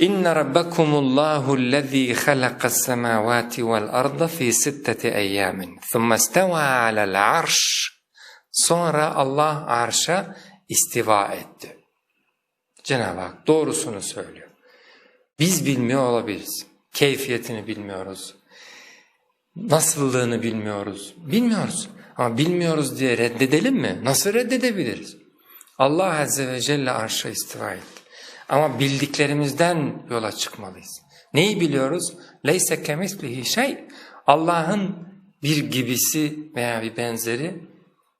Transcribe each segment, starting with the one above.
İnne rabbakumullahu allazi halaqas semawati vel arda fi sitteti eyyamin. Thumma isteva alel arş. Sonra Allah arşa istiva etti. Cenab-ı Hak doğrusunu söylüyor. Biz bilmiyor olabiliriz. Keyfiyetini bilmiyoruz. Nasıllığını bilmiyoruz. Bilmiyoruz. Ama bilmiyoruz diye reddedelim mi? Nasıl reddedebiliriz? Allah Azze ve Celle arşa istiva etti. Ama bildiklerimizden yola çıkmalıyız. Neyi biliyoruz? Leyse kemislihi şey. Allah'ın bir gibisi veya bir benzeri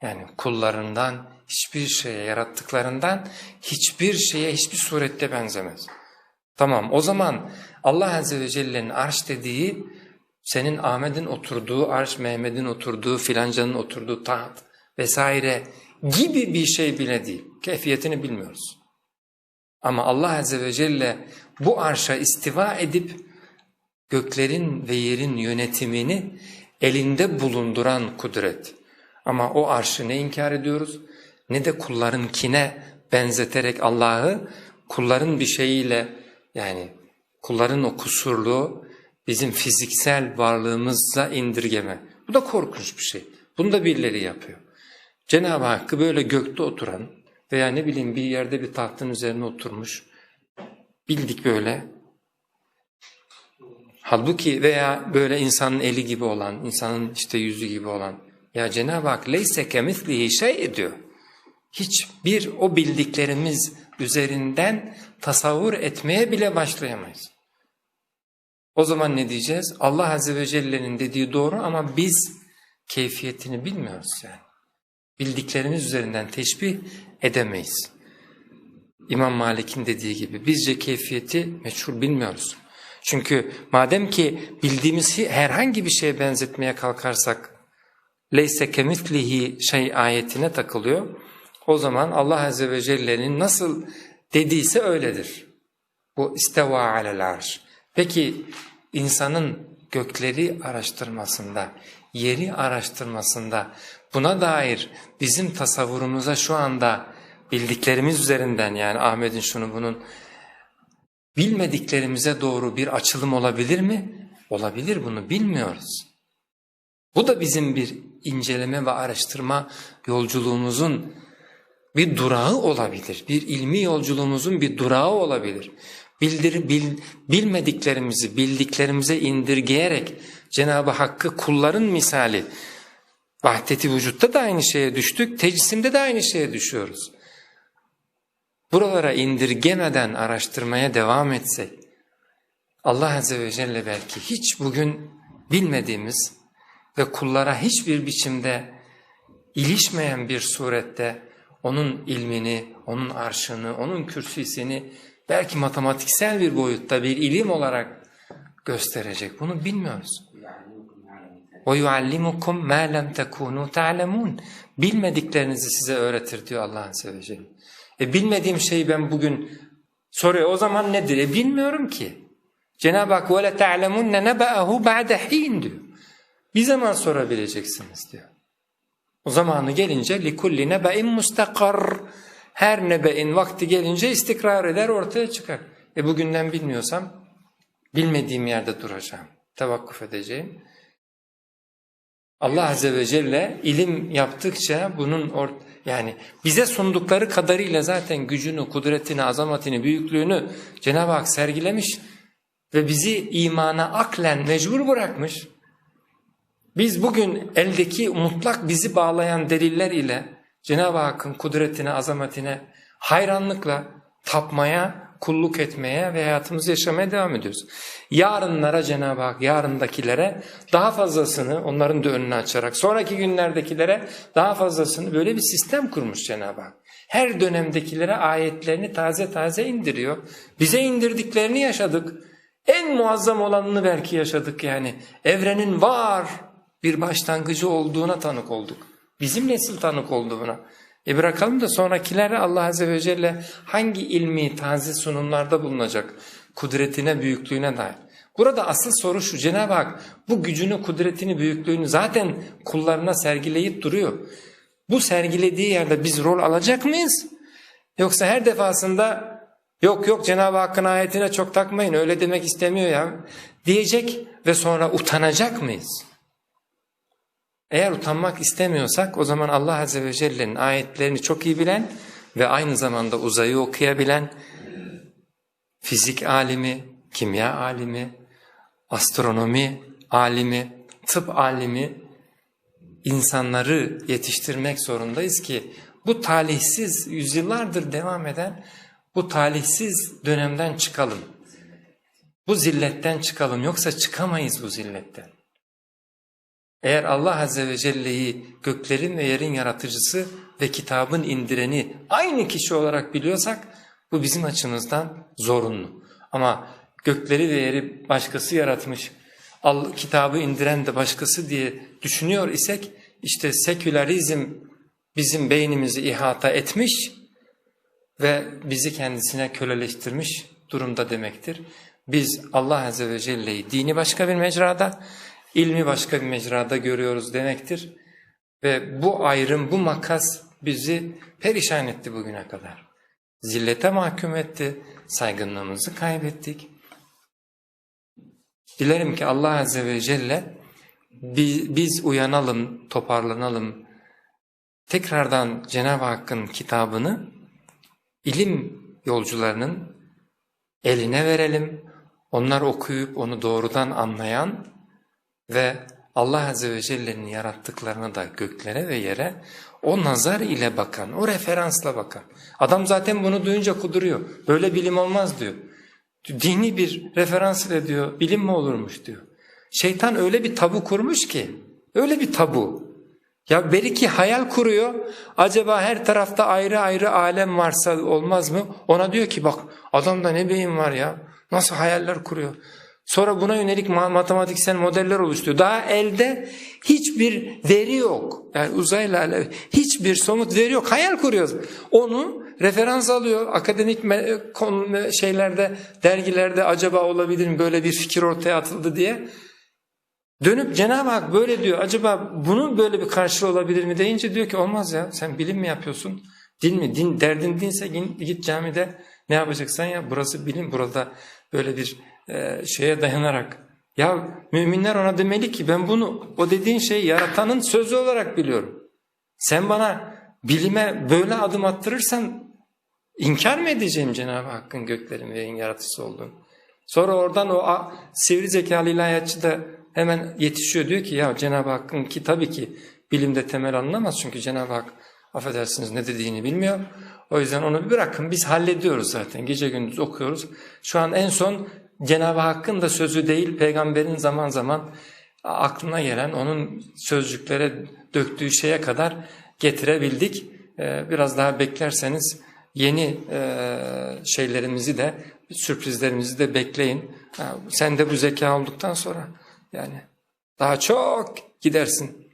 yani kullarından hiçbir şeye yarattıklarından hiçbir şeye hiçbir surette benzemez. Tamam o zaman Allah Azze ve Celle'nin arş dediği senin Ahmet'in oturduğu arş, Mehmet'in oturduğu, filancanın oturduğu taht vesaire gibi bir şey bile değil. Keyfiyetini bilmiyoruz. Ama Allah Azze ve Celle bu arşa istiva edip göklerin ve yerin yönetimini elinde bulunduran kudret. Ama o arşı ne inkar ediyoruz ne de kullarınkine benzeterek Allah'ı kulların bir şeyiyle yani kulların o kusurluğu bizim fiziksel varlığımıza indirgeme. Bu da korkunç bir şey. Bunu da birileri yapıyor. Cenab-ı Hakk'ı böyle gökte oturan veya ne bileyim bir yerde bir tahtın üzerine oturmuş bildik böyle. Halbuki veya böyle insanın eli gibi olan, insanın işte yüzü gibi olan ya Cenab-ı Hak leyse kemislihi şey ediyor. Hiçbir o bildiklerimiz üzerinden tasavvur etmeye bile başlayamayız. O zaman ne diyeceğiz? Allah Azze ve Celle'nin dediği doğru ama biz keyfiyetini bilmiyoruz yani. Bildiklerimiz üzerinden teşbih edemeyiz. İmam Malik'in dediği gibi bizce keyfiyeti meçhul bilmiyoruz. Çünkü madem ki bildiğimiz herhangi bir şeye benzetmeye kalkarsak leyse kemitlihi şey ayetine takılıyor. O zaman Allah Azze ve Celle'nin nasıl dediyse öyledir. Bu isteva alel arş. Peki insanın gökleri araştırmasında, yeri araştırmasında buna dair bizim tasavvurumuza şu anda bildiklerimiz üzerinden yani Ahmet'in şunu bunun bilmediklerimize doğru bir açılım olabilir mi? Olabilir bunu bilmiyoruz. Bu da bizim bir inceleme ve araştırma yolculuğumuzun bir durağı olabilir. Bir ilmi yolculuğumuzun bir durağı olabilir. Bildir, bil, bilmediklerimizi bildiklerimize indirgeyerek Cenab-ı Hakk'ı kulların misali vahdeti vücutta da aynı şeye düştük, tecisimde de aynı şeye düşüyoruz. Buralara indirgemeden araştırmaya devam etsek, Allah Azze ve Celle belki hiç bugün bilmediğimiz ve kullara hiçbir biçimde ilişmeyen bir surette onun ilmini, onun arşını, onun kürsüsünü belki matematiksel bir boyutta bir ilim olarak gösterecek. Bunu bilmiyoruz. وَيُعَلِّمُكُمْ مَا لَمْ تَكُونُوا تَعْلَمُونَ Bilmediklerinizi size öğretir diyor Allah Azze ve Celle. E bilmediğim şeyi ben bugün soruyor. O zaman nedir? E bilmiyorum ki. Cenab-ı Hak وَلَا تَعْلَمُنَّ نَبَأَهُ بَعْدَ حِينَ diyor. Bir zaman sorabileceksiniz diyor. O zamanı gelince لِكُلِّ نَبَئٍ مُسْتَقَرٍ her nebe'in vakti gelince istikrar eder ortaya çıkar. E bugünden bilmiyorsam bilmediğim yerde duracağım. Tevakkuf edeceğim. Allah Azze ve Celle ilim yaptıkça bunun or yani bize sundukları kadarıyla zaten gücünü, kudretini, azametini, büyüklüğünü Cenab-ı Hak sergilemiş ve bizi imana aklen mecbur bırakmış. Biz bugün eldeki mutlak bizi bağlayan deliller ile Cenab-ı Hakk'ın kudretine, azametine hayranlıkla tapmaya, kulluk etmeye ve hayatımızı yaşamaya devam ediyoruz. Yarınlara Cenab-ı Hak, yarındakilere daha fazlasını onların da önünü açarak, sonraki günlerdekilere daha fazlasını böyle bir sistem kurmuş Cenab-ı Hak. Her dönemdekilere ayetlerini taze taze indiriyor. Bize indirdiklerini yaşadık. En muazzam olanını belki yaşadık yani. Evrenin var bir başlangıcı olduğuna tanık olduk. Bizim nesil tanık oldu buna. E bırakalım da sonrakilere Allah Azze ve Celle hangi ilmi taze sunumlarda bulunacak? Kudretine, büyüklüğüne dair. Burada asıl soru şu Cenab-ı Hak bu gücünü, kudretini, büyüklüğünü zaten kullarına sergileyip duruyor. Bu sergilediği yerde biz rol alacak mıyız? Yoksa her defasında Yok yok Cenab-ı Hakk'ın ayetine çok takmayın öyle demek istemiyor ya diyecek ve sonra utanacak mıyız? Eğer utanmak istemiyorsak o zaman Allah Azze ve Celle'nin ayetlerini çok iyi bilen ve aynı zamanda uzayı okuyabilen fizik alimi, kimya alimi, astronomi alimi, tıp alimi insanları yetiştirmek zorundayız ki bu talihsiz yüzyıllardır devam eden bu talihsiz dönemden çıkalım. Bu zilletten çıkalım yoksa çıkamayız bu zilletten. Eğer Allah Azze ve Celle'yi göklerin ve yerin yaratıcısı ve kitabın indireni aynı kişi olarak biliyorsak bu bizim açımızdan zorunlu. Ama gökleri ve yeri başkası yaratmış, kitabı indiren de başkası diye düşünüyor isek işte sekülerizm bizim beynimizi ihata etmiş ve bizi kendisine köleleştirmiş durumda demektir. Biz Allah Azze ve Celle'yi dini başka bir mecrada, ilmi başka bir mecrada görüyoruz demektir. Ve bu ayrım, bu makas bizi perişan etti bugüne kadar. Zillete mahkum etti, saygınlığımızı kaybettik. Dilerim ki Allah Azze ve Celle biz, biz uyanalım, toparlanalım. Tekrardan Cenab-ı Hakk'ın kitabını ilim yolcularının eline verelim. Onlar okuyup onu doğrudan anlayan ve Allah Azze ve Celle'nin yarattıklarına da göklere ve yere o nazar ile bakan, o referansla bakan. Adam zaten bunu duyunca kuduruyor. Böyle bilim olmaz diyor. Dini bir referans ile diyor, bilim mi olurmuş diyor. Şeytan öyle bir tabu kurmuş ki, öyle bir tabu. Ya belki hayal kuruyor, acaba her tarafta ayrı ayrı alem varsa olmaz mı? Ona diyor ki bak adamda ne beyin var ya, nasıl hayaller kuruyor. Sonra buna yönelik matematiksel modeller oluşturuyor. Daha elde hiçbir veri yok. Yani uzayla hiçbir somut veri yok. Hayal kuruyoruz. Onu referans alıyor. Akademik şeylerde, dergilerde acaba olabilir mi böyle bir fikir ortaya atıldı diye. Dönüp Cenab-ı Hak böyle diyor. Acaba bunun böyle bir karşılığı olabilir mi deyince diyor ki olmaz ya. Sen bilim mi yapıyorsun? Din mi? Din, derdin dinse git camide ne yapacaksan ya. Burası bilim. Burada böyle bir e, şeye dayanarak. Ya müminler ona demeli ki ben bunu o dediğin şeyi yaratanın sözü olarak biliyorum. Sen bana bilime böyle adım attırırsan inkar mı edeceğim Cenab-ı Hakk'ın göklerin ve yaratıcısı olduğunu? Sonra oradan o sivri zekalı ilahiyatçı da hemen yetişiyor diyor ki ya Cenab-ı Hakk'ın ki tabii ki bilimde temel anlamaz çünkü Cenab-ı Hak affedersiniz ne dediğini bilmiyor. O yüzden onu bırakın biz hallediyoruz zaten gece gündüz okuyoruz. Şu an en son Cenab-ı Hakk'ın da sözü değil peygamberin zaman zaman aklına gelen onun sözcüklere döktüğü şeye kadar getirebildik. Biraz daha beklerseniz yeni şeylerimizi de sürprizlerimizi de bekleyin. Sen de bu zeka olduktan sonra yani daha çok gidersin.